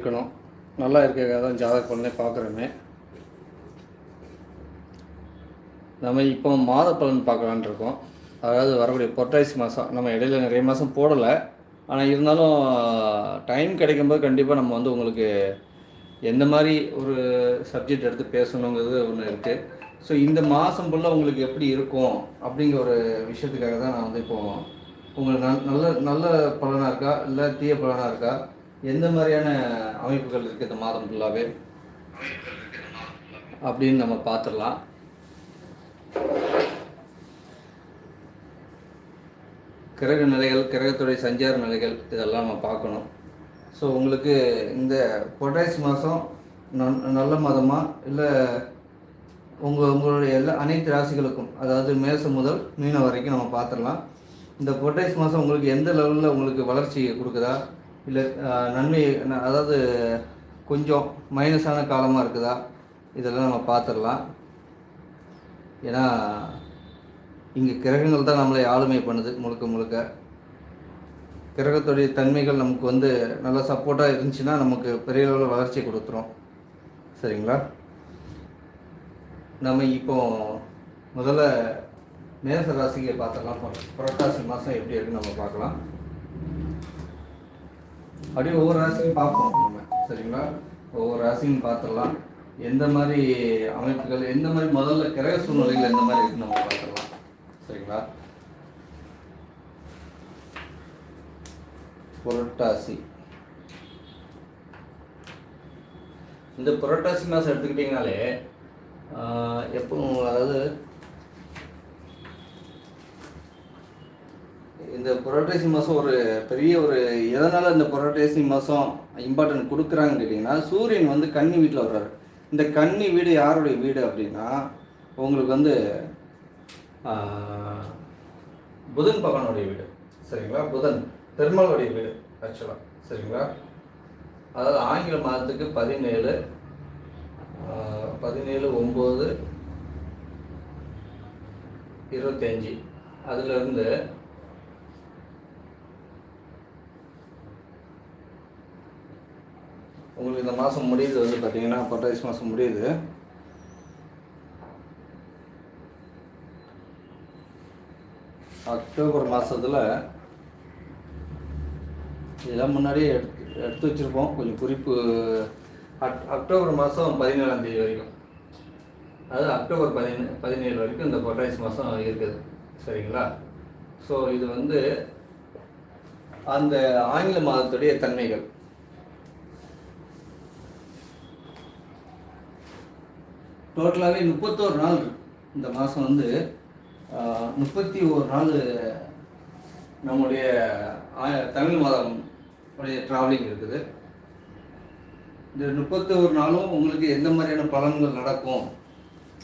இருக்கணும். நல்லா இருக்கிறதாக தான் ஜாதக பலனே பார்க்குறோமே. நம்ம இப்போ மாத பலன் பார்க்கலான்னு இருக்கோம். அதாவது வரக்கூடிய புரட்டாசி மாதம் நம்ம இடையில நிறைய மாதம் போடலை. ஆனால் இருந்தாலும் டைம் கிடைக்கும்போது கண்டிப்பாக நம்ம வந்து உங்களுக்கு எந்த மாதிரி ஒரு சப்ஜெக்ட் எடுத்து பேசணுங்கிறது ஒன்று இருக்குது ஸோ இந்த மாதம் ஃபுல்லாக உங்களுக்கு எப்படி இருக்கும் அப்படிங்கிற ஒரு விஷயத்துக்காக தான் நான் வந்து இப்போ உங்களுக்கு நல் நல்ல நல்ல பலனாக இருக்கா? இல்லை தீய பலனாக இருக்கா? எந்த மாதிரியான அமைப்புகள் இருக்குது இந்த மாதம் ஃபுல்லாகவே அப்படின்னு நம்ம பார்த்துடலாம். கிரக நிலைகள் கிரகத்துடைய சஞ்சார நிலைகள் இதெல்லாம் நம்ம பார்க்கணும். ஸோ உங்களுக்கு இந்த புரட்டாசி மாதம் நல்ல மாதமாக இல்லை உங்கள் உங்களுடைய எல்லா அனைத்து ராசிகளுக்கும் அதாவது மேசம் முதல் மீனம் வரைக்கும் நம்ம பார்த்துடலாம். இந்த புரட்டாசி மாதம் உங்களுக்கு எந்த லெவலில் உங்களுக்கு வளர்ச்சி கொடுக்குதா? இல்லை நன்மை அதாவது கொஞ்சம் மைனஸான காலமாக இருக்குதா? இதெல்லாம் நம்ம பார்த்துடலாம். ஏன்னா இங்கே கிரகங்கள் தான் நம்மளை ஆளுமை பண்ணுது முழுக்க முழுக்க. கிரகத்துடைய தன்மைகள் நமக்கு வந்து நல்லா சப்போர்ட்டாக இருந்துச்சுன்னா நமக்கு பெரிய அளவில் வளர்ச்சி கொடுத்துரும். சரிங்களா? நம்ம இப்போ முதல்ல மேச ராசியை பார்த்துடலாம். புரட்டாசி மாதம் எப்படி இருக்குன்னு நம்ம பார்க்கலாம். அப்படியே ஒவ்வொரு ராசியும் பார்ப்போம் நம்ம சரிங்களா? ஒவ்வொரு ராசியும் பார்த்துடலாம். எந்த மாதிரி அமைப்புகள் எந்த மாதிரி முதல்ல கிரக சூழ்நிலைகள் எந்த மாதிரி இருக்குன்னு நம்ம பார்த்துடலாம். சரிங்களா? புரட்டாசி. இந்த புரட்டாசி மாதம் எடுத்துக்கிட்டிங்கனாலே எப்பவும் எப்போ அதாவது இந்த புரட்டாசி மாதம் ஒரு பெரிய ஒரு எதனால் இந்த புரட்டாசி மாதம் இம்பார்ட்டன்ட் கொடுக்குறாங்கன்னு கேட்டிங்கன்னா சூரியன் வந்து கன்னி வீட்டில் வர்றாரு. இந்த கன்னி வீடு யாருடைய வீடு அப்படின்னா உங்களுக்கு வந்து புதன் பகவானுடைய வீடு. சரிங்களா? புதன். பெருமாளுடைய வீடு ஆக்சுவலாக சரிங்களா? அதாவது ஆங்கில மாதத்துக்கு பதினேழு பதினேழு ஒம்பது இருபத்தஞ்சி அதுலேருந்து உங்களுக்கு இந்த மாதம் முடியுது வந்து பார்த்தீங்கன்னா பட்டாசி மாதம் முடியுது. அக்டோபர் மாதத்தில் இதெல்லாம் முன்னாடியே எடுத்து எடுத்து வச்சுருப்போம். கொஞ்சம் குறிப்பு அக் அக்டோபர் மாதம் பதினேழாம் தேதி வரைக்கும். அதாவது அக்டோபர் பதினே பதினேழு வரைக்கும் இந்த பொட்டாசி மாதம் இருக்குது. சரிங்களா? ஸோ இது வந்து அந்த ஆங்கில மாதத்துடைய தன்மைகள். டோட்டலாகவே முப்பத்தோரு நாள் இருக்கு. இந்த மாதம் வந்து முப்பத்தி ஒரு நாள் நம்முடைய தமிழ் மாதம் உடைய ட்ராவலிங் இருக்குது. இந்த முப்பத்தி ஒரு நாளும் உங்களுக்கு எந்த மாதிரியான பலன்கள் நடக்கும்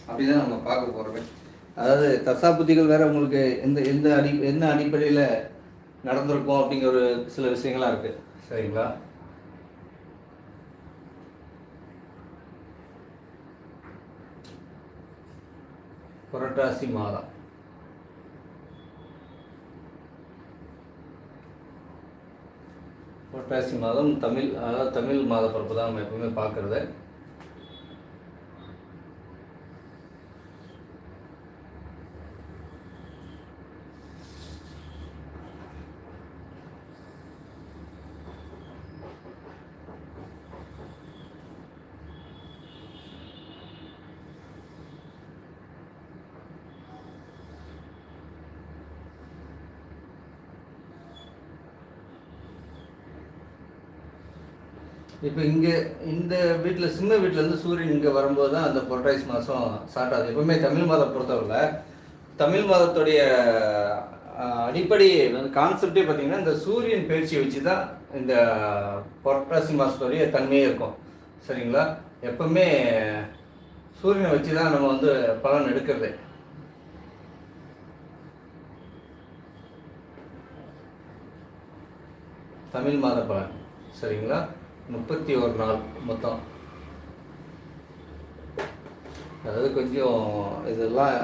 அப்படின்னு நம்ம பார்க்க போகிறோமே அதாவது தசா புத்திகள் வேறு உங்களுக்கு எந்த எந்த அடி என்ன அடிப்படையில் நடந்திருக்கும் அப்படிங்கிற ஒரு சில விஷயங்களாக இருக்குது சரிங்களா? புரட்டாசி மாதம். புரட்டாசி மாதம் தமிழ் அதாவது தமிழ் மாத பிறப்பு தான் நம்ம எப்பவுமே பார்க்குறது. இப்போ இங்கே இந்த வீட்டில் சின்ன வீட்டிலேருந்து சூரியன் இங்கே வரும்போது தான் அந்த புரட்டாசி மாதம் ஸ்டார்ட் ஆகுது. எப்பவுமே தமிழ் மாதம் பொறுத்தவரை தமிழ் மாதத்துடைய அடிப்படை கான்செப்டே பார்த்தீங்கன்னா இந்த சூரியன் பயிற்சியை வச்சு தான் இந்த புரட்டாசி மாதத்துடைய தன்மையே இருக்கும். சரிங்களா? எப்பவுமே சூரியனை வச்சு தான் நம்ம வந்து பலன் எடுக்கிறது. தமிழ் மாத பலன். சரிங்களா? முப்பத்தி ஒரு நாள் மொத்தம். அதாவது கொஞ்சம் இதெல்லாம்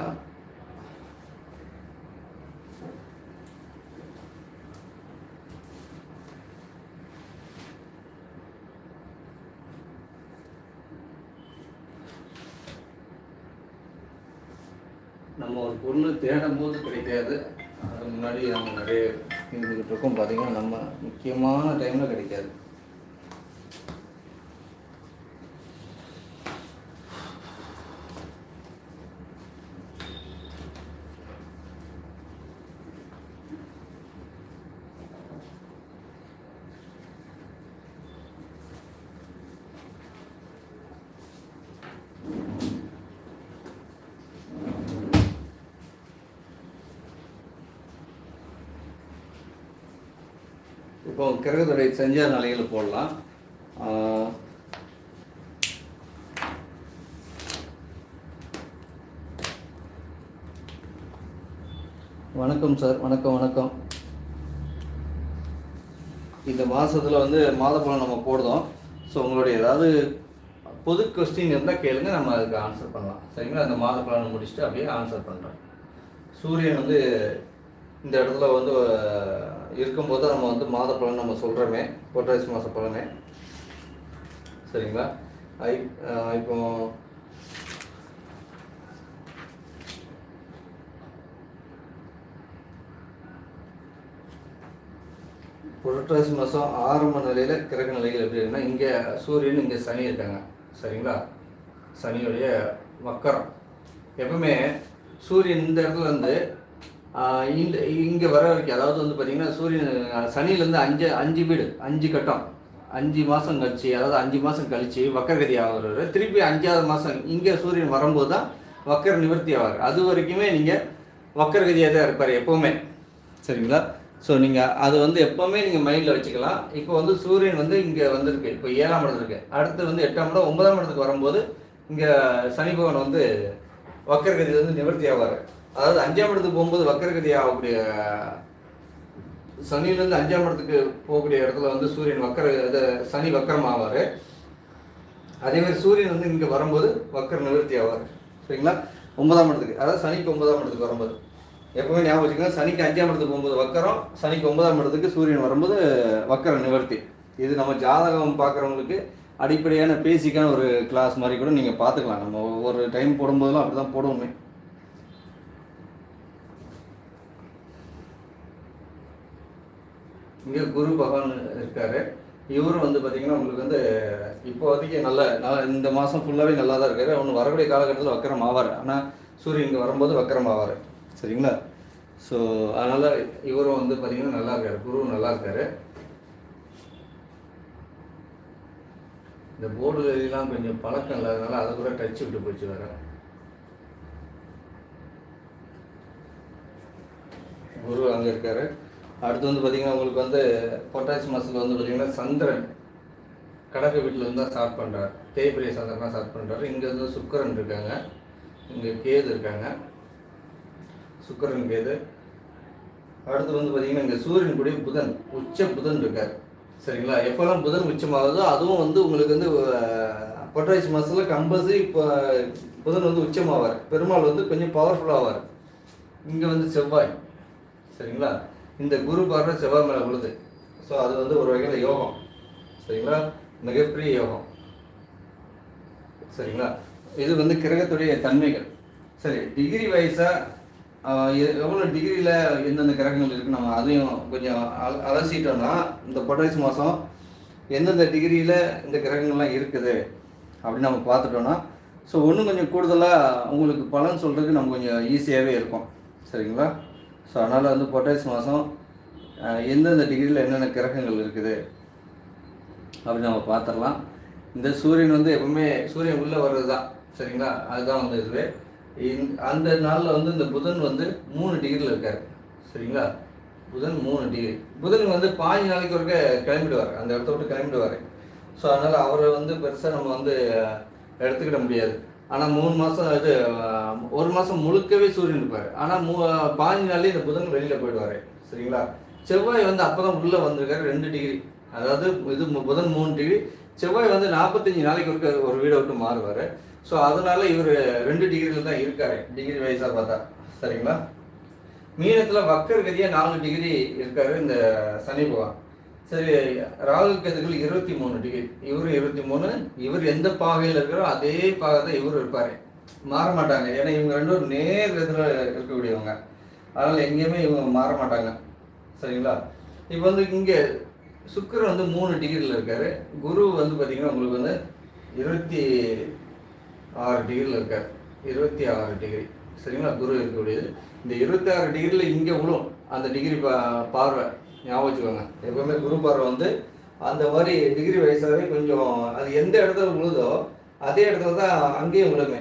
நம்ம ஒரு பொருள் தேடும் போது கிடைக்காது. அதுக்கு முன்னாடி நம்ம நிறைய இருந்துக்கிட்டு இருக்கோம். பார்த்தீங்கன்னா நம்ம முக்கியமான டைமில் கிடைக்காது. கிரகத்துடைய செஞ்சார் நிலையில் போடலாம். வணக்கம் சார் வணக்கம் வணக்கம். இந்த மாதத்தில் வந்து மாதப்பழம் நம்ம போடுறோம். ஸோ உங்களுடைய ஏதாவது பொது கொஸ்டின் இருந்தால் கேளுங்க நம்ம அதுக்கு ஆன்சர் பண்ணலாம். சரிங்களா? அந்த மாத முடிச்சுட்டு அப்படியே ஆன்சர் பண்ணுறோம் சூரியன் வந்து இந்த இடத்துல வந்து இருக்கும்போது நம்ம வந்து மாத பலன் நம்ம சொல்கிறோமே புரட்டாசி மாத பலனே. சரிங்களா? ஐ இப்போ புரட்டாசி மாதம் ஆரம்ப நிலையில் கிரக நிலைகள் எப்படி இருக்குன்னா இங்கே சூரியன் இங்கே சனி இருக்காங்க. சரிங்களா? சனியுடைய மக்கரம் எப்பவுமே சூரியன் இந்த இடத்துல இருந்து இந்த இங்கே வர வரைக்கும் அதாவது வந்து பார்த்தீங்கன்னா சூரியன் ஆஹ், சனியிலேருந்து அஞ்சு அஞ்சு வீடு அஞ்சு கட்டம். அஞ்சு மாதம் கழிச்சு அதாவது அஞ்சு மாதம் கழிச்சு வக்கரகதி ஆகிறாரு திருப்பி அஞ்சாவது மாதம் இங்கே சூரியன் வரும்போது தான் வக்கர நிவர்த்தி ஆவார். அது வரைக்குமே நீங்கள் வக்கரகதியாக தான் இருப்பார் எப்போவுமே. சரிங்களா? ஸோ நீங்கள் அது வந்து எப்போவுமே நீங்கள் மைண்டில் வச்சுக்கலாம். இப்போ வந்து சூரியன் வந்து இங்கே வந்திருக்கு. இப்போ ஏழாம் இடம் இருக்கு. அடுத்து வந்து எட்டாம் இடம் ஒன்பதாம் இடத்துக்கு வரும்போது இங்கே சனி பகவான் வந்து வக்கரகதி வந்து நிவர்த்தி ஆவார். அதாவது அஞ்சாம் இடத்துக்கு போகும்போது வக்கரகதி ஆகக்கூடிய சனியிலேருந்து அஞ்சாம் இடத்துக்கு போகக்கூடிய இடத்துல வந்து சூரியன் வக்கர இது சனி வக்கரம் ஆவார். அதே மாதிரி சூரியன் வந்து இங்கே வரும்போது வக்கர நிவர்த்தி ஆவார். சரிங்களா? ஒன்பதாம் இடத்துக்கு அதாவது சனிக்கு ஒன்பதாம் இடத்துக்கு வரும்போது. எப்பவுமே ஞாபகம் வச்சுக்கோங்க சனிக்கு அஞ்சாம் இடத்துக்கு போகும்போது வக்கரம் சனிக்கு ஒன்பதாம் இடத்துக்கு சூரியன் வரும்போது வக்கர நிவர்த்தி. இது நம்ம ஜாதகம் பார்க்குறவங்களுக்கு அடிப்படையான பேசிக்கான ஒரு கிளாஸ் மாதிரி கூட நீங்கள் பார்த்துக்கலாம். நம்ம ஒவ்வொரு டைம் போடும்போதெல்லாம் அப்படி தான் போடுவோமே. இங்கே குரு பகவான் இருக்காரு. இவரும் வந்து பார்த்தீங்கன்னா உங்களுக்கு வந்து இப்போதைக்கு நல்ல நல்ல இந்த மாதம் ஃபுல்லாகவே நல்லா தான் இருக்காரு. ஒன்று வரக்கூடிய காலகட்டத்தில் வக்கரம் ஆவார். ஆனால் சூரியன் இங்கே வரும்போது வக்கரம் ஆவார். சரிங்களா? ஸோ அதனால் இவரும் வந்து பார்த்தீங்கன்னா நல்லா இருக்காரு. குருவும் நல்லா இருக்காரு. இந்த போர்டு எல்லாம் கொஞ்சம் பழக்கம் இல்லாதனால அதை கூட டச் விட்டு போச்சு வேற. குரு அங்கே இருக்காரு. அடுத்து வந்து பார்த்தீங்கன்னா உங்களுக்கு வந்து பொட்டாசி மாதத்தில் வந்து பார்த்தீங்கன்னா சந்திரன் கடக வீட்டில் வந்து தான் ஸ்டார்ட் பண்ணுறாரு தேய்பிரிய சந்திரன் தான் ஸ்டார்ட் பண்ணுறாரு இங்கே வந்து சுக்கரன் இருக்காங்க. இங்கே கேது இருக்காங்க. சுக்கரன் கேது. அடுத்து வந்து பார்த்தீங்கன்னா இங்கே சூரியன் கூடிய புதன் உச்ச புதன் இருக்கார். சரிங்களா? எப்போல்லாம் புதன் உச்சமாகுதோ அதுவும் வந்து உங்களுக்கு வந்து அஹ், பொட்டாசி மாதத்தில் கம்பல்சரி இப்போ புதன் வந்து உச்சமாவார். பெருமாள் வந்து கொஞ்சம் பவர்ஃபுல்லாக ஆவார். இங்கே வந்து செவ்வாய். சரிங்களா? இந்த குரு பார்வை செவ்வாய் மேலே விழுது. ஸோ அது வந்து ஒரு வகையில் யோகம். சரிங்களா? மிகப்பெரிய யோகம். சரிங்களா? இது வந்து கிரகத்துடைய தன்மைகள். சரி டிகிரி வைஸாக எவ்வளோ டிகிரியில் எந்தெந்த கிரகங்கள் இருக்குது நம்ம அதையும் கொஞ்சம் அல- அலசிட்டோம்னா இந்த பொட்டாசி மாதம் எந்தெந்த டிகிரியில் இந்த கிரகங்கள்லாம் இருக்குது அப்படின்னு நம்ம பார்த்துட்டோன்னா ஸோ இன்னும் கொஞ்சம் கூடுதலாக உங்களுக்கு பலன் சொல்கிறதுக்கு நம்ம கொஞ்சம் ஈஸியாகவே இருக்கும். சரிங்களா? ஸோ அதனால் வந்து பொட்டாசி மாதம் எந்தெந்த டிகிரியில் என்னென்ன கிரகங்கள் இருக்குது அப்படின்னு நம்ம பார்த்துடலாம். இந்த சூரியன் வந்து எப்பவுமே சூரியன் உள்ளே வர்றது தான் சரிங்களா? அதுதான் வந்து இதுவே. இந்த- அந்த நாளில் வந்து இந்த புதன் வந்து மூணு டிகிரியில் இருக்கார் சரிங்களா? புதன் மூணு டிகிரி புதன் வந்து பாஞ்சு நாளைக்கு ஒருக்க கிளம்பிடுவார் அந்த இடத்த விட்டு கிளம்பிடுவார். ஸோ அதனால் அவரை வந்து பெருசாக நம்ம வந்து எடுத்துக்கிட முடியாது. ஆனால் மூணு மாதம் இது ஒரு மாதம் முழுக்கவே சூரியன் இருப்பார். ஆனால் மூ பாஞ்சு நாள்லேயே இந்த புதன் வெளியில் போயிடுவார். சரிங்களா? செவ்வாய் வந்து அப்போ தான் உள்ளே வந்திருக்காரு ரெண்டு டிகிரி. அதாவது இது புதன் மூணு டிகிரி. செவ்வாய் வந்து நாற்பத்தஞ்சு நாளைக்கு ஒரு ஒரு வீடை விட்டு மாறுவார். ஸோ அதனால இவர் ரெண்டு டிகிரியில் தான் இருக்காரு டிகிரி வயசாக பார்த்தா. சரிங்களா? மீனத்தில் வக்கர் கதியாக நாலு டிகிரி இருக்காரு இந்த சனி பகவான். சரி ராகு கேதுகள் இருபத்தி மூணு டிகிரி இவரும் இருபத்தி மூணு இவர் எந்த பாகையில் இருக்கிறோ அதே பாகை தான் இவரும் இருப்பார். மாற மாட்டாங்க. ஏன்னா இவங்க ரெண்டு பேரும் நேர் எதிர இருக்கக்கூடியவங்க. அதனால் எங்கேயுமே இவங்க மாற மாட்டாங்க. சரிங்களா? இப்போ வந்து இங்கே சுக்கர் வந்து மூணு டிகிரியில் இருக்கார். குரு வந்து பார்த்திங்கன்னா உங்களுக்கு வந்து இருபத்தி ஆறு டிகிரியில் இருக்கார். இருபத்தி ஆறு டிகிரி சரிங்களா? குரு இருக்கக்கூடியது. இந்த இருபத்தி ஆறு டிகிரியில் இங்கே விழும் அந்த டிகிரி பா பார்வை. ஞாபகம் வச்சுக்கோங்க எப்பவுமே குரு பார்வை வந்து அந்த மாதிரி டிகிரி வயசாகவே கொஞ்சம் அது எந்த இடத்துல விழுதோ அதே இடத்துல தான் அங்கேயும் விழுமே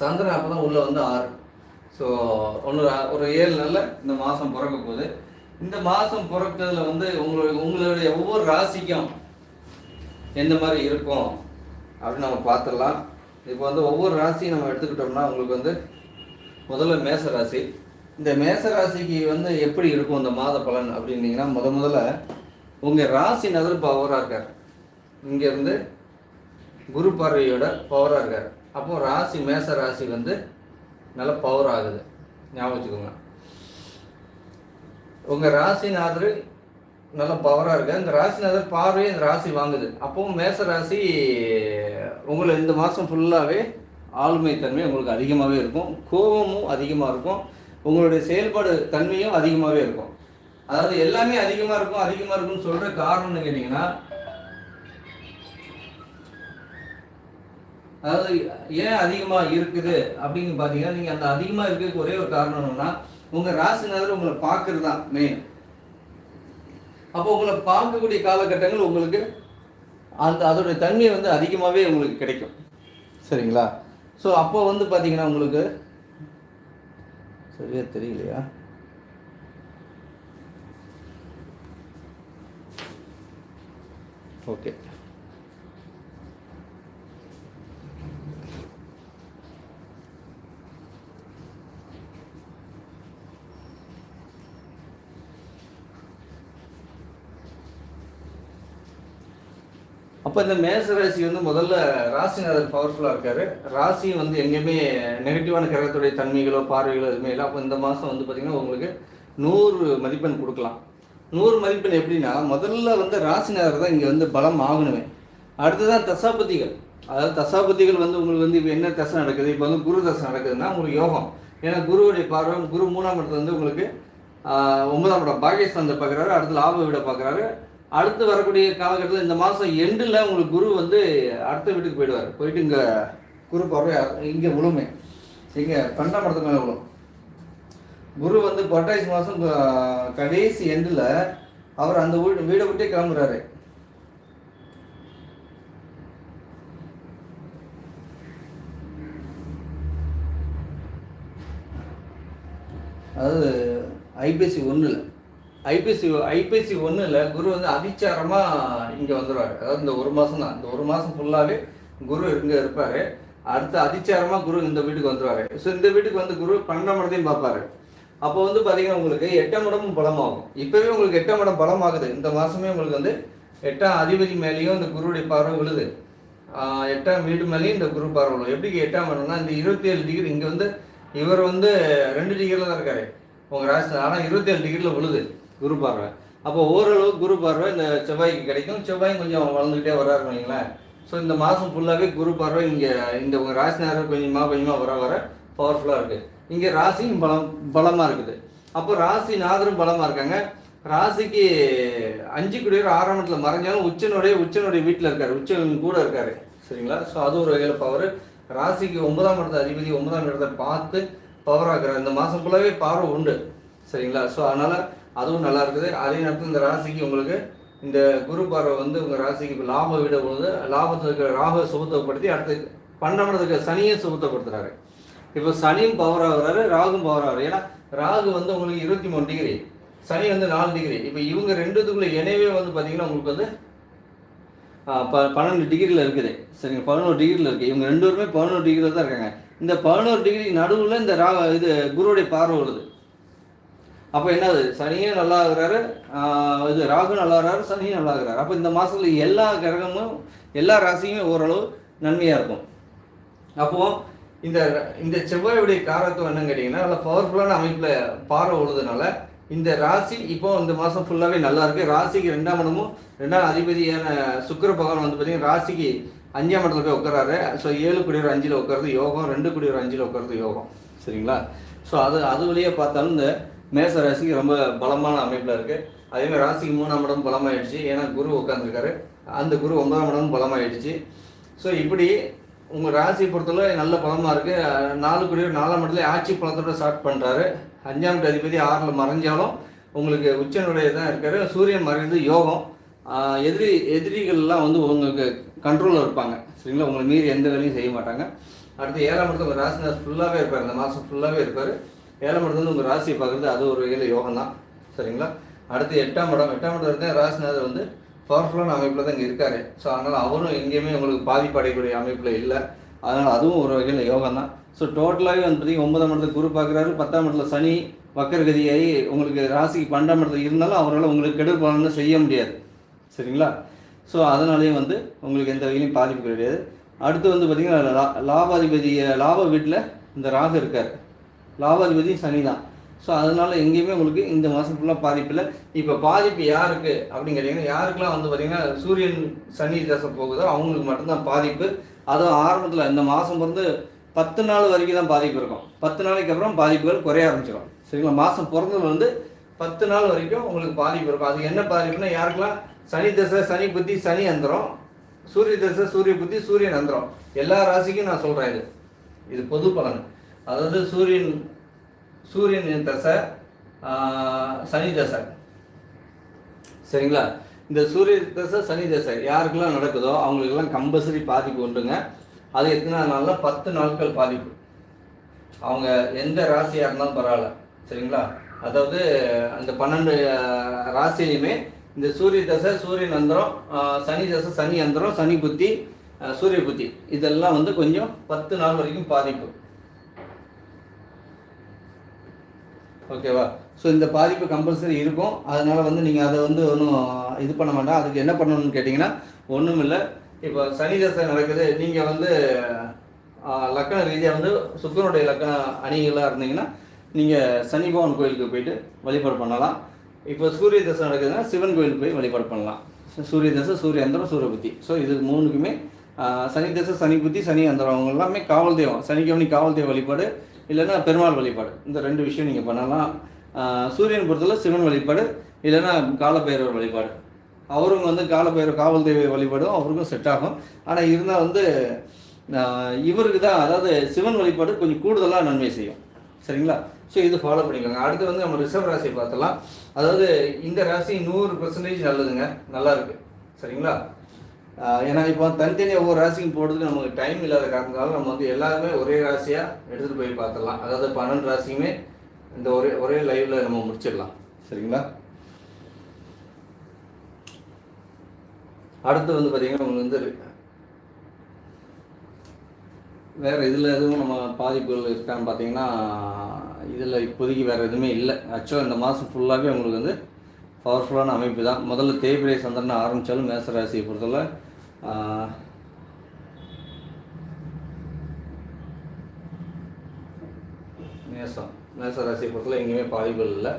சந்திரன் அப்போ தான் உள்ளே வந்து ஆறு. ஸோ ஒன்று ஒரு ஏழு நாளில் இந்த மாதம் பிறக்க போகுது. இந்த மாதம் பிறக்கிறதுல வந்து உங்களுடைய உங்களுடைய ஒவ்வொரு ராசிக்கும் எந்த மாதிரி இருக்கும் அப்படின்னு நம்ம பார்த்துடலாம். இப்போ வந்து ஒவ்வொரு ராசியும் நம்ம எடுத்துக்கிட்டோம்னா உங்களுக்கு வந்து முதல்ல மேச ராசி இந்த மேச ராசிக்கு வந்து எப்படி இருக்கும் இந்த மாத பலன் அப்படின்னீங்கன்னா முத முதல்ல உங்கள் ராசி நகர் பவராக இருக்கார். இங்கேருந்து குரு பார்வையோட பவராக இருக்கார். அப்போ ராசி மேச ராசி வந்து நல்ல பவர் ஆகுது. ஞாபகம் வச்சுக்கோங்க. உங்கள் ராசிநாதர் நல்ல பவராக இருக்கு. இந்த ராசிநாதர் பார்வையும் இந்த ராசி வாங்குது. அப்போவும் மேச ராசி உங்களை இந்த மாதம் ஃபுல்லாகவே ஆளுமை தன்மை உங்களுக்கு அதிகமாகவே இருக்கும். கோபமும் அதிகமாக இருக்கும். உங்களுடைய செயல்பாடு தன்மையும் அதிகமாகவே இருக்கும். அதாவது எல்லாமே அதிகமாக இருக்கும் அதிகமாக இருக்கும்னு சொல்கிற காரணம்னு கேட்டிங்கன்னா அதாவது ஏன் அதிகமாக இருக்குது அப்படின்னு பார்த்தீங்கன்னா நீங்கள் அந்த அதிகமாக இருக்கிறதுக்கு ஒரே ஒரு காரணம் என்னன்னா உங்கள் ராசிநாதர் உங்களை பார்க்கறது தான் மெயின் அப்போ உங்களை பார்க்கக்கூடிய காலகட்டங்கள் உங்களுக்கு அந்த அதோடைய தன்மை வந்து அதிகமாகவே உங்களுக்கு கிடைக்கும். சரிங்களா? ஸோ அப்போ வந்து பார்த்தீங்கன்னா உங்களுக்கு சரியா தெரியலையா? ஓகே அப்போ இந்த மேச ராசி வந்து முதல்ல ராசிநாதர் பவர்ஃபுல்லாக இருக்காரு. ராசி வந்து எங்கேயுமே நெகட்டிவான கிரகத்துடைய தன்மைகளோ பார்வைகளோ எதுவுமே இல்லை. அப்போ இந்த மாதம் வந்து பார்த்திங்கன்னா உங்களுக்கு நூறு மதிப்பெண் கொடுக்கலாம். நூறு மதிப்பெண் எப்படின்னா முதல்ல வந்து ராசிநாதர் தான் இங்கே வந்து பலம் ஆகணுமே. அடுத்ததான் தசாபதிகள். அதாவது தசாபதிகள் வந்து உங்களுக்கு வந்து இப்போ என்ன தசை நடக்குது? இப்போ வந்து குரு தசை நடக்குதுன்னா உங்களுக்கு யோகம். ஏன்னா குருவுடைய பார்வை குரு மூணாம் இடத்துல வந்து உங்களுக்கு ஒன்பதாம் இடம் பாகிஸ்தானத்தை பார்க்குறாரு. அடுத்து லாப வீடை பார்க்குறாரு. அடுத்து வரக்கூடிய காலகட்டத்தில் இந்த மாதம் எண்டில் உங்களுக்கு குரு வந்து அடுத்த வீட்டுக்கு போயிடுவார். போயிட்டு இங்கே குரு பார்வை இங்கே விழுமே இங்கே பன்னெண்டாம் இடத்துக்கு மேலே விழும் குரு வந்து புரட்டாசி மாதம் கடைசி எண்டில் அவர் அந்த வீடு வீடை விட்டே கிளம்புறாரு. அதாவது ஐபிஎஸ்சி ஒன்றில். ஐபிசி ஐபிசி ஒன்றும் ஒன்றில் குரு வந்து அதிச்சாரமாக இங்கே வந்துடுவார் அதாவது இந்த ஒரு மாதம் தான். இந்த ஒரு மாதம் ஃபுல்லாகவே குரு இங்கே இருப்பார். அடுத்து அதிச்சாரமாக குரு இந்த வீட்டுக்கு வந்துடுவார் ஸோ இந்த வீட்டுக்கு வந்து குரு பன்னெண்டாம் இடத்தையும் பார்ப்பார். அப்போ வந்து பார்த்தீங்கன்னா உங்களுக்கு எட்டாம் இடமும் பலமாகும். இப்போவே உங்களுக்கு எட்டாம் இடம் பலமாகுது. இந்த மாதமே உங்களுக்கு வந்து எட்டாம் அதிபதி மேலேயும் இந்த குருவுடைய பார்வை விழுது. எட்டாம் வீடு மேலேயும் இந்த குரு பார்வை விழுது. எப்படி எட்டாம் இடம்னா இந்த இருபத்தி ஏழு டிகிரி இங்கே வந்து இவர் வந்து ரெண்டு டிகிரியில் தான் இருக்காரு. உங்கள் ராசி ஆனால் இருபத்தி ஏழு டிகிரியில் விழுது. குரு பார்வை. அப்போ ஓரளவு குரு பார்வை இந்த செவ்வாய்க்கு கிடைக்கும். செவ்வாயும் கொஞ்சம் வளர்ந்துக்கிட்டே வராரு வைங்களேன். ஸோ இந்த மாதம் ஃபுல்லாகவே குரு பார்வை இங்கே இந்த உங்கள் ராசி நேரம் கொஞ்சமாக கொஞ்சமாக வர வர பவர்ஃபுல்லாக இருக்குது இங்கே ராசியும் பலம் பலமாக இருக்குது. அப்போ ராசி நாதரும் பலமாக இருக்காங்க. ராசிக்கு அஞ்சு குடியர் ஆறாம் இடத்துல மறைஞ்சாலும் உச்சனுடைய உச்சனுடைய வீட்டில் இருக்கார். உச்சன் கூட இருக்கார். சரிங்களா? ஸோ அது ஒரு வகையில் பவர் ராசிக்கு ஒன்பதாம் இடத்த அதிபதி ஒன்பதாம் இடத்தை பார்த்து பவர் ஆக்குறாரு. இந்த மாதம் ஃபுல்லாகவே பார்வை உண்டு. சரிங்களா? ஸோ அதனால் அதுவும் நல்லா இருக்குது. அதே நேரத்தில் இந்த ராசிக்கு உங்களுக்கு இந்த குரு பார்வை வந்து உங்கள் ராசிக்கு இப்போ லாபம் விட பொழுது லாபத்தில் இருக்கிற ராக சுபத்தப்படுத்தி அடுத்து பன்னெண்டுக்கு சனியை சுபத்தப்படுத்துறாரு இப்போ சனியும் பவர் ஆகுறாரு ராகும் பவர் ஆகுறாரு ஏன்னா ராகு வந்து உங்களுக்கு இருபத்தி மூணு டிகிரி சனி வந்து நாலு டிகிரி இப்போ இவங்க ரெண்டுத்துக்குள்ள இணைவே வந்து பார்த்தீங்கன்னா உங்களுக்கு வந்து ப பன்னெண்டு டிகிரியில் இருக்குது. சரிங்க பதினோரு டிகிரியில் இருக்குது இவங்க ரெண்டு பேருமே பதினோரு டிகிரியில் தான் இருக்காங்க. இந்த பதினோரு டிகிரி நடுவில் இந்த ரா இது குருவுடைய பார்வை வருது. அப்போ என்னது? சனியும் நல்லா ஆகுறாரு இது ராகு நல்லா ஆகுறாரு சனியும் நல்லா ஆகுறாரு அப்போ இந்த மாதத்துல எல்லா கிரகமும் எல்லா ராசியுமே ஓரளவு நன்மையாக இருக்கும். அப்போ இந்த இந்த செவ்வாயுடைய காரத்துவம் என்னன்னு கேட்டிங்கன்னா நல்ல பவர்ஃபுல்லான அமைப்பில் பாறை விழுதுனால இந்த ராசி இப்போ இந்த மாதம் ஃபுல்லாகவே நல்லா இருக்கு. ராசிக்கு ரெண்டாம் இடமும் ரெண்டாம் அதிபதியான சுக்கிர பகவான் வந்து பார்த்தீங்கன்னா ராசிக்கு அஞ்சாம் இடத்துல போய் உட்காராரு ஸோ ஏழு குடியூர் அஞ்சில் உட்காருது யோகம் ரெண்டு குடியூர் அஞ்சில் உட்காருது யோகம். சரிங்களா? ஸோ அது அது வழியாக பார்த்தாலும் இந்த மேச ராசிக்கு ரொம்ப பலமான அமைப்பில் இருக்குது அதேமாதிரி ராசிக்கு மூணாம் இடம் பலமாயிடுச்சு. ஏன்னா குரு உட்காந்துருக்காரு அந்த குரு ஒன்பதாம் இடம் பலமாயிடுச்சு. ஸோ இப்படி உங்கள் ராசி பொறுத்தவரை நல்ல பலமாக இருக்குது நாலு குடியூர் நாலாம் இடத்துல ஆட்சி பலத்தோட ஸ்டார்ட் பண்ணுறாரு அஞ்சாம் அதிபதி ஆறில் மறைஞ்சாலும் உங்களுக்கு உச்சனுடைய தான் இருக்காரு. சூரியன் மறைந்து யோகம். எதிரி எதிரிகள்லாம் வந்து உங்களுக்கு கண்ட்ரோலில் இருப்பாங்க. சரிங்களா? உங்களை மீறி எந்த வேலையும் செய்ய மாட்டாங்க. அடுத்து ஏழாம் இடத்துல உங்கள் ஃபுல்லாகவே இருப்பார். இந்த மாதம் ஃபுல்லாகவே இருப்பார். ஏழாம் இடத்துல வந்து உங்கள் ராசியை பார்க்குறது அது ஒரு வகையில் யோகம் தான் சரிங்களா? அடுத்து எட்டாம் இடம். எட்டாம் இடம் இருக்க ராசிநாதர் வந்து பவர்ஃபுல்லான அமைப்பில் தான் இங்கே இருக்காரு. ஸோ அதனால் அவரும் எங்கேயுமே உங்களுக்கு பாதிப்படையக்கூடிய அமைப்பில் இல்லை. அதனால் அதுவும் ஒரு வகையில் யோகம் தான் ஸோ டோட்டலாகவே வந்து பார்த்தீங்கன்னா ஒன்பதாம் இடத்துல குரு பார்க்குறாரு. பத்தாம் இடத்துல சனி வக்கரகதியாகி உங்களுக்கு ராசிக்கு பன்னெண்டாம் இடத்துல இருந்தாலும் அவரால் உங்களுக்கு கெடுதல் பலன்னு செய்ய முடியாது. சரிங்களா? ஸோ அதனாலேயும் வந்து உங்களுக்கு எந்த வகையிலையும் பாதிப்பு கிடையாது. அடுத்து வந்து பார்த்திங்கன்னா லா லாபாதிபதி லாப வீட்டில் இந்த ராகு இருக்கார். லாபாதிபதி சனி தான் ஸோ அதனால எங்கேயுமே உங்களுக்கு இந்த மாதம் ஃபுல்லாக பாதிப்பு இல்லை. இப்போ பாதிப்பு யாருக்கு அப்படின்னு கேட்டிங்கன்னா யாருக்கெல்லாம் வந்து பார்த்திங்கன்னா சூரியன் சனி தசை போகுதோ அவங்களுக்கு மட்டும்தான் பாதிப்பு. அதுவும் ஆரம்பத்தில் இந்த மாதம் பிறந்து பத்து நாள் வரைக்கும் தான் பாதிப்பு இருக்கும். பத்து நாளைக்கு அப்புறம் பாதிப்புகள் குறைய ஆரம்பிச்சிடும். சரிங்களா? மாதம் பிறந்தது வந்து பத்து நாள் வரைக்கும் உங்களுக்கு பாதிப்பு இருக்கும். அது என்ன பாதிப்புனா யாருக்கெல்லாம் சனி தசை சனி புத்தி சனி அந்தரம் சூரிய தசை சூரிய புத்தி சூரியன் அந்தரம் எல்லா ராசிக்கும் நான் சொல்கிறேன் இது. இது பொது பலன். அதாவது சூரியன் சூரியன் தசை சனி தசை. சரிங்களா? இந்த சூரிய தசை சனி தசை யாருக்கெல்லாம் நடக்குதோ அவங்களுக்கெல்லாம் கம்பல்சரி பாதிப்பு உண்டுங்க. அது எத்தனை நாள்னா பத்து நாட்கள் பாதிப்பு. அவங்க எந்த ராசியாக இருந்தாலும் பரவாயில்ல. சரிங்களா? அதாவது அந்த பன்னெண்டு அஹ், ராசியிலையுமே இந்த சூரிய தசை சூரியன் அந்தரம் சனி தசை சனி அந்தரம் சனி புத்தி சூரிய புத்தி. இதெல்லாம் வந்து கொஞ்சம் பத்து நாள் வரைக்கும் பாதிப்பு. ஓகேவா? ஸோ இந்த பாதிப்பு கம்பல்சரி இருக்கும். அதனால வந்து நீங்கள் அதை வந்து ஒன்றும் இது பண்ண வேண்டாம். அதுக்கு என்ன பண்ணணும்னு கேட்டிங்கன்னா ஒன்றும் இல்லை இப்போ சனி தசை நடக்குது. நீங்கள் வந்து லக்கண ரீதியாக வந்து சுக்கரனுடைய லக்கண அணிகளாக இருந்தீங்கன்னா நீங்கள் சனி பகவான் கோயிலுக்கு போயிட்டு வழிபாடு பண்ணலாம். இப்போ சூரிய தசை நடக்குதுன்னா சிவன் கோயிலுக்கு போய் வழிபாடு பண்ணலாம். சூரிய தசை சூரிய அந்தரம் சூரிய புத்தி. ஸோ இது மூணுக்குமே சனி தசை சனி புத்தி சனி அந்தரம் அவங்க எல்லாமே காவல் தெய்வம். சனிக்கிழமை காவல் தெய்வ வழிபாடு இல்லைன்னா பெருமாள் வழிபாடு. இந்த ரெண்டு விஷயம் நீங்கள் பண்ணலாம். சூரியன் பொறுத்தவரை சிவன் வழிபாடு இல்லைன்னா காலபைரவர் வழிபாடு. அவரும் வந்து காலபைரவர் காவல் தெய்வ வழிபாடும் அவருக்கும் செட் ஆகும். ஆனால் இருந்தால் வந்து இவருக்கு தான் அதாவது சிவன் வழிபாடு கொஞ்சம் கூடுதலாக நன்மை செய்யும். சரிங்களா? ஸோ இது ஃபாலோ பண்ணிக்கோங்க. அடுத்து வந்து நம்ம ரிஷப ராசி பார்த்தலாம் அதாவது இந்த ராசி நூறு பர்சன்டேஜ் நல்லதுங்க. நல்லா இருக்கு. சரிங்களா? ஏன்னா இப்போ தனித்தனியாக ஒவ்வொரு ராசிக்கும் போடுறதுக்கு நமக்கு டைம் இல்லாத காரணத்தால நம்ம வந்து எல்லாருமே ஒரே ராசியாக எடுத்துகிட்டு போய் பார்த்துடலாம். அதாவது பன்னெண்டு ராசியுமே இந்த ஒரே ஒரே லைவில் நம்ம முடிச்சிடலாம். சரிங்களா? அடுத்து வந்து பார்த்தீங்கன்னா உங்களுக்கு வந்து வேறு இதில் எதுவும் நம்ம பாதிப்புகள் இருக்கான்னு பார்த்தீங்கன்னா இதில் இப்போதைக்கு வேறு எதுவுமே இல்லை. ஆக்சுவலாக இந்த மாதம் ஃபுல்லாகவே உங்களுக்கு வந்து பவர்ஃபுல்லான அமைப்பு தான். முதல்ல தேய்பிரை சந்திரன் ஆரம்பித்தாலும் மேச ராசியை பொறுத்தவரை மேசம். மேச ராசியை பொறுத்தவரை எங்கேயுமே பாதிப்புகள் இல்லை.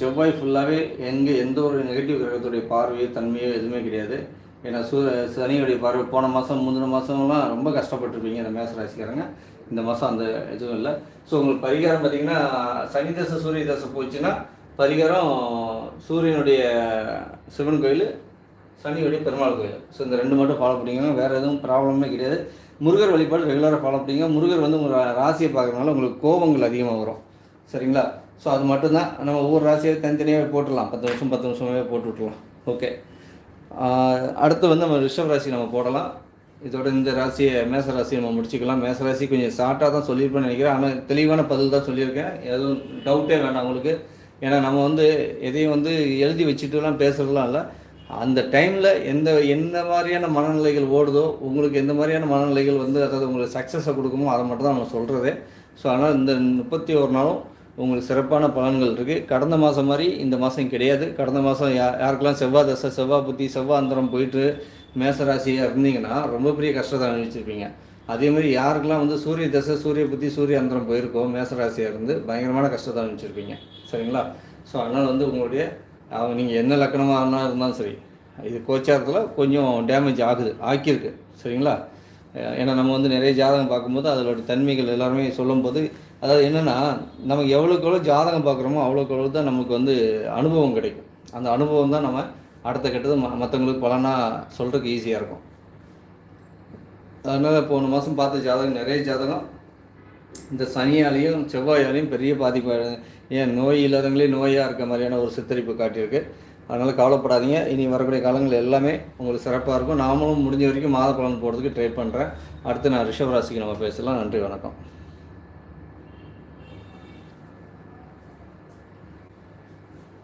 செவ்வாய் ஃபுல்லாகவே எங்கே எந்த ஒரு நெகட்டிவ் கிரகத்துடைய பார்வையோ தன்மையோ எதுவுமே கிடையாது. ஏன்னா சூ சனியுடைய பார்வை போன மாதம் முந்தின மாதம்லாம் ரொம்ப கஷ்டப்பட்டிருப்பீங்க இந்த மேச ராசிக்காரங்க இந்த மாதம் அந்த எதுவும் இல்லை. ஸோ உங்களுக்கு பரிகாரம் பார்த்தீங்கன்னா சனி தசை சூரிய தசை போச்சுன்னா பரிகாரம் சூரியனுடைய சிவன் கோயில் சனியுடைய பெருமாள் கோயில். ஸோ இந்த ரெண்டு மட்டும் ஃபாலோ பண்ணிக்கோங்க. வேறு எதுவும் ப்ராப்ளமே கிடையாது. முருகர் வழிபாடு ரெகுலராக ஃபாலோ பண்ணிங்க முருகர் வந்து உங்கள் ராசியை பார்க்குறதுனால உங்களுக்கு கோபங்கள் அதிகமாக வரும். சரிங்களா? ஸோ அது மட்டும்தான். நம்ம ஒவ்வொரு ராசியை தனித்தனியாகவே போட்டுடலாம். பத்து வருஷம் பத்து வருஷமாகவே போட்டு விட்ருலாம் ஓகே அடுத்து வந்து நம்ம ரிஷப ராசி நம்ம போடலாம். இதோட இந்த ராசியை மேச ராசியை நம்ம முடிச்சுக்கலாம். மேச ராசி கொஞ்சம் ஷார்ட்டாக தான் சொல்லியிருப்பேன்னு நினைக்கிறேன். ஆனால் தெளிவான பதில் தான் சொல்லியிருக்கேன். எதுவும் டவுட்டே வேண்டாம் உங்களுக்கு. ஏன்னா நம்ம வந்து எதையும் வந்து எழுதி வச்சுட்டுலாம் பேசுறதுலாம் இல்லை. அந்த டைமில் எந்த எந்த மாதிரியான மனநிலைகள் ஓடுதோ உங்களுக்கு எந்த மாதிரியான மனநிலைகள் வந்து அதாவது உங்களுக்கு சக்ஸஸை கொடுக்குமோ அதை மட்டும் தான் நம்ம சொல்கிறதே ஸோ அதனால் இந்த முப்பத்தி ஒரு நாளும் உங்களுக்கு சிறப்பான பலன்கள் இருக்குது கடந்த மாதம் மாதிரி இந்த மாதம் கிடையாது. கடந்த மாதம் யா யாருக்கெல்லாம் செவ்வாய் தசை செவ்வாய் புத்தி செவ்வாய் அந்தரம் போயிட்டு மேசராசியாக இருந்தீங்கன்னா ரொம்ப பெரிய கஷ்டத்தை அனுபவிச்சிருப்பீங்க. அதே மாதிரி யாருக்கெல்லாம் வந்து சூரிய தசை சூரிய புத்தி சூரிய அந்தரம் போயிருக்கோ மேசராசியாக இருந்து பயங்கரமான கஷ்டத்தை அனுபவிச்சிருப்பீங்க. சரிங்களா? ஸோ அதனால் வந்து உங்களுடைய அவங்க நீங்கள் என்ன லக்கணமாக இருந்தாலும் சரி. இது கோச்சாரத்தில் கொஞ்சம் டேமேஜ் ஆகுது ஆக்கியிருக்கு. சரிங்களா? ஏன்னா நம்ம வந்து நிறைய ஜாதகம் பார்க்கும்போது அதோட தன்மைகள் எல்லாருமே சொல்லும்போது அதாவது என்னென்னா நமக்கு எவ்வளோக்கு எவ்வளோ ஜாதகம் பார்க்குறோமோ அவ்வளோக்கு எவ்வளோ தான் நமக்கு வந்து அனுபவம் கிடைக்கும். அந்த அனுபவம் தான் நம்ம அடுத்த கட்டது ம மற்றவங்களுக்கு பலனாக சொல்கிறதுக்கு ஈஸியாக இருக்கும். அதனால் போன மாதம் பார்த்த ஜாதகம் நிறைய ஜாதகம் இந்த சனியாலையும் செவ்வாயாலையும் பெரிய பாதிப்பு ஏன் நோய் இல்லாதவங்களே நோயாக இருக்க மாதிரியான ஒரு சித்தரிப்பு காட்டியிருக்கு. அதனால் கவலைப்படாதீங்க. இனி வரக்கூடிய காலங்கள் எல்லாமே உங்களுக்கு சிறப்பாக இருக்கும். நாமளும் முடிஞ்ச வரைக்கும் மாத பலன் போடுறதுக்கு ட்ரை பண்ணுறேன் அடுத்து நான் ரிஷபராசிக்கு நம்ம பேசலாம். நன்றி வணக்கம்.